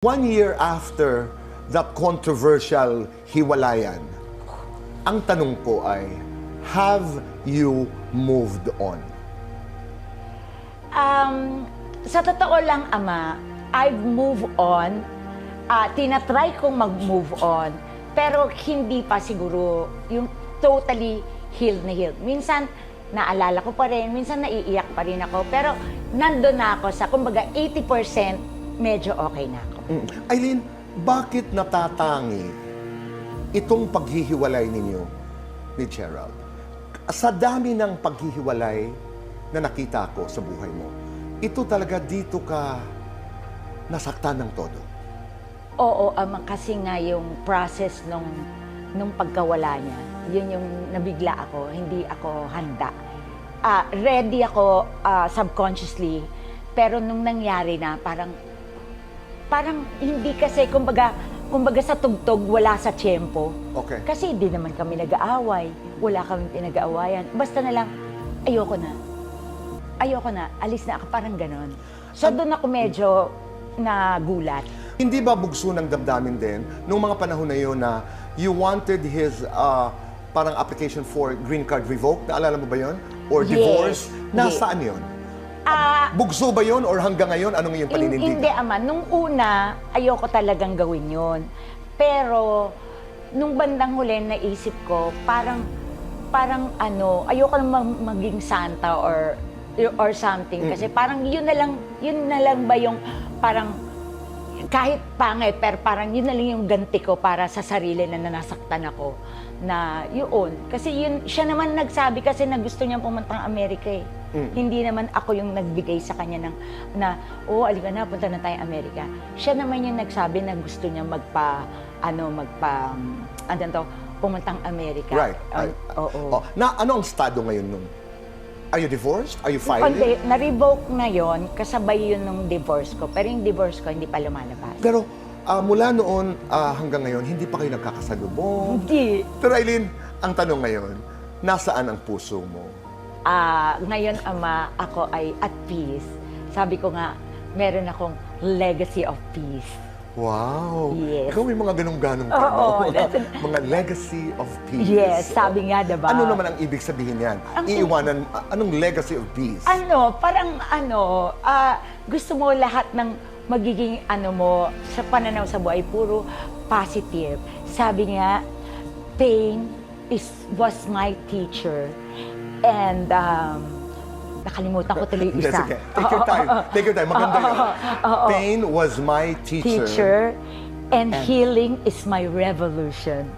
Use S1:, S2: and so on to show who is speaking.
S1: One year after that controversial hiwalayan, ang tanong ko ay, have you moved on?
S2: Um, sa totoo lang, Ama, I've moved on. Ah, tinatry kong mag-move on. Pero hindi pa siguro yung totally healed na healed. Minsan, naalala ko pa rin. Minsan, naiiyak pa rin ako. Pero nandun na ako sa, kumbaga, 80% medyo okay na ako.
S1: Mm. Eileen, bakit natatangi itong paghihiwalay ninyo ni Gerald? Sa dami ng paghihiwalay na nakita ko sa buhay mo, ito talaga dito ka nasaktan ng todo.
S2: Oo, ama, kasi nga yung process nung, nung pagkawala niya, yun yung nabigla ako, hindi ako handa. Ah, ready ako ah, subconsciously, pero nung nangyari na, parang, parang hindi kasi, kumbaga, kumbaga sa tugtog, wala sa tiyempo.
S1: Okay.
S2: Kasi hindi naman kami nag-aaway, wala kami pinag-aawayan. Basta na lang, ayoko na. Ayoko na, alis na ako, parang ganon. So doon ako medyo nagulat.
S1: Hindi ba bugso ng damdamin din nung mga panahon na yun na you wanted his uh, parang application for green card revoked? Naalala mo ba yun? Or
S2: Yes.
S1: divorce?
S2: Yes.
S1: Nasaan yun?
S2: Ah,
S1: Bugso ba yun or hanggang ngayon anong iyong paninindigan?
S2: hindi ama, nung una, ayoko talagang gawin yon. Pero, nung bandang huli, naisip ko, parang, parang ano, ayoko na mag- maging santa or or something. Kasi parang yun na lang, yun na lang ba yung parang kahit pangit, pero parang yun na lang yung ganti ko para sa sarili na nasaktan ako na yun. Kasi yun, siya naman nagsabi kasi na gusto niya pumunta ng Amerika eh. Hindi naman ako yung nagbigay sa kanya ng, na, oh, alika na, punta na tayo Amerika. Siya naman yung nagsabi na gusto niya magpa, ano, magpa, ano to, pumuntang Amerika.
S1: Right.
S2: Ay- oo.
S1: Oh, na ano ang estado ngayon nun? Are you divorced? Are you filing?
S2: Hindi, na-revoke na yon kasabay yun nung divorce ko. Pero yung divorce ko, hindi pa lumalabas.
S1: Pero ah, mula noon ah, hanggang ngayon, hindi pa kayo nagkakasalubong.
S2: Hindi.
S1: Pero Eileen, ang tanong ngayon, nasaan ang puso mo?
S2: Ah, ngayon, Ama, ako ay at peace. Sabi ko nga, meron akong legacy of peace.
S1: Wow!
S2: Yes.
S1: Ikaw may mga ganong-ganong ka,
S2: Oo,
S1: no?
S2: that's-
S1: mga legacy of peace.
S2: Yes, sabi nga, diba?
S1: Ano naman ang ibig sabihin yan?
S2: Ang-
S1: Iiwanan, anong legacy of peace?
S2: Ano, parang ano, ah, gusto mo lahat ng magiging ano mo sa pananaw sa buhay, puro positive. Sabi nga, pain is was my teacher. And um, nakalimutan ko tuloy yung isa.
S1: sige. Take your time. Take your time. Maganda yun. Pain was my teacher.
S2: Teacher. And healing is my revolution.